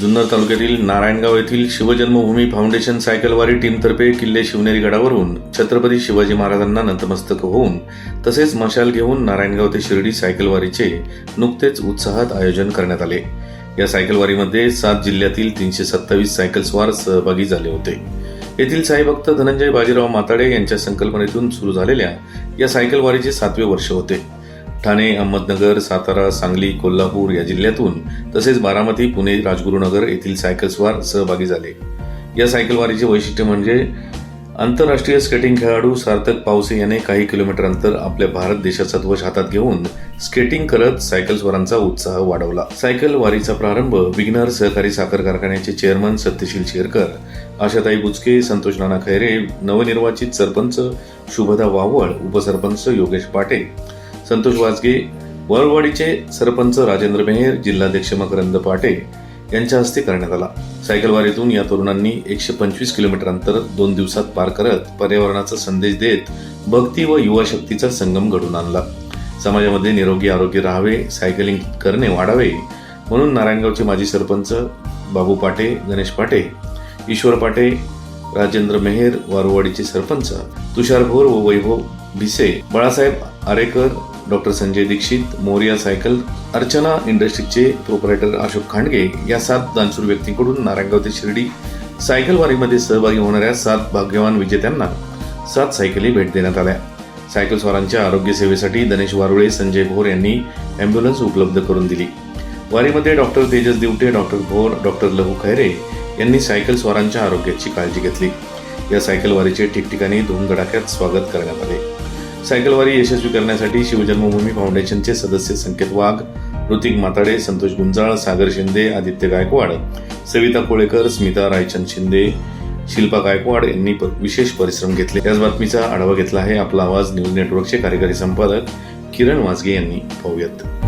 जुन्नर तालुक्यातील नारायणगाव येथील शिवजन्मभूमी फाउंडेशन सायकलवारी टीमतर्फे किल्ले शिवनेरी गडावरून छत्रपती शिवाजी महाराजांना नतमस्तक होऊन तसेच मशाल घेऊन नारायणगाव ते शिर्डी सायकलवारीचे नुकतेच उत्साहात आयोजन करण्यात आले. या सायकलवारीमध्ये सात जिल्ह्यातील तीनशे सत्तावीस सायकलस्वार सहभागी झाले होते. येथील साईभक्त धनंजय बाजीराव माताडे यांच्या संकल्पनेतून सुरू झालेल्या या सायकलवारीचे सातवे वर्ष होते. ठाणे अहमदनगर सातारा सांगली कोल्हापूर या जिल्ह्यातून तसेच बारामती पुणे राजगुरुनगर येथील सायकलस्वार सहभागी झाले. या सायकलवारीचे वैशिष्ट्य म्हणजे आंतरराष्ट्रीय स्केटिंग खेळाडू सार्थक पावसे याने काही किलोमीटर अंतर आपल्या भारत देशाचा ध्वज हातात घेऊन स्केटिंग करत सायकलस्वारांचा उत्साह वाढवला. सायकल वारीचा प्रारंभ विघ्नर सहकारी साखर कारखान्याचे चेअरमन सत्यशील शेरकर आशाताई बुचके संतोष नाना खैरे नवनिर्वाचित सरपंच शुभदा वावळ उपसरपंच योगेश पाटे संतोष वाजगे वरवाडीचे सरपंच राजेंद्र मेहेर जिल्हाध्यक्ष मकरंद पाटे यांच्या हस्ते करण्यात आला. सायकलवारीतून या तरुणांनी एकशे पंचवीस किलोमीटर अंतर दोन दिवसात पार करत पर्यावरणाचा संदेश देत भक्ती व युवा शक्तीचा संगम घडून आणला. समाजामध्ये निरोगी आरोग्य राहावे सायकलिंग करणे वाढावे म्हणून नारायणगावचे माजी सरपंच बाबू पाटे गणेश पाटे ईश्वर पाटे राजेंद्र मेहेर वारुवाडीचे सरपंच तुषार भोर व वैभव भिसे बाळासाहेब आरेकर डॉक्टर संजय दीक्षित मोरिया सायकल अर्चना इंडस्ट्रीजचे प्रोपरायटर अशोक खांडगे या सात दानशूर व्यक्तींकडून नारायणगाव ते शिर्डी सायकल वारीमध्ये सहभागी होणाऱ्या सात भाग्यवान विजेत्यांना सात सायकली भेट देण्यात आल्या. सायकल स्वारांच्या आरोग्य सेवेसाठी गणेश वारुळे संजय भोर यांनी अँब्युलन्स उपलब्ध करून दिली. वारीमध्ये doctor Tejas Divate doctor Bhor doctor Lahu Khaire यांनी सायकल स्वारांच्या आरोग्याची काळजी घेतली. या सायकल वारीचे ठिकठिकाणी धूमधडाक्यात स्वागत करण्यात आले. सायकलवारी यशस्वी करण्यासाठी शिवजन्मभूमी फाउंडेशनचे सदस्य संकेत वाघ ऋतिक माताडे संतोष गुंजाळ सागर शिंदे आदित्य गायकवाड सविता कोळेकर स्मिता रायचंद शिंदे शिल्पा गायकवाड यांनी प- विशेष परिश्रम घेतले. याच बातमीचा आढावा घेतला आहे आपला आवाज न्यूज नेटवर्कचे कार्यकारी संपादक किरण वाजगे यांनी. पाहूयात.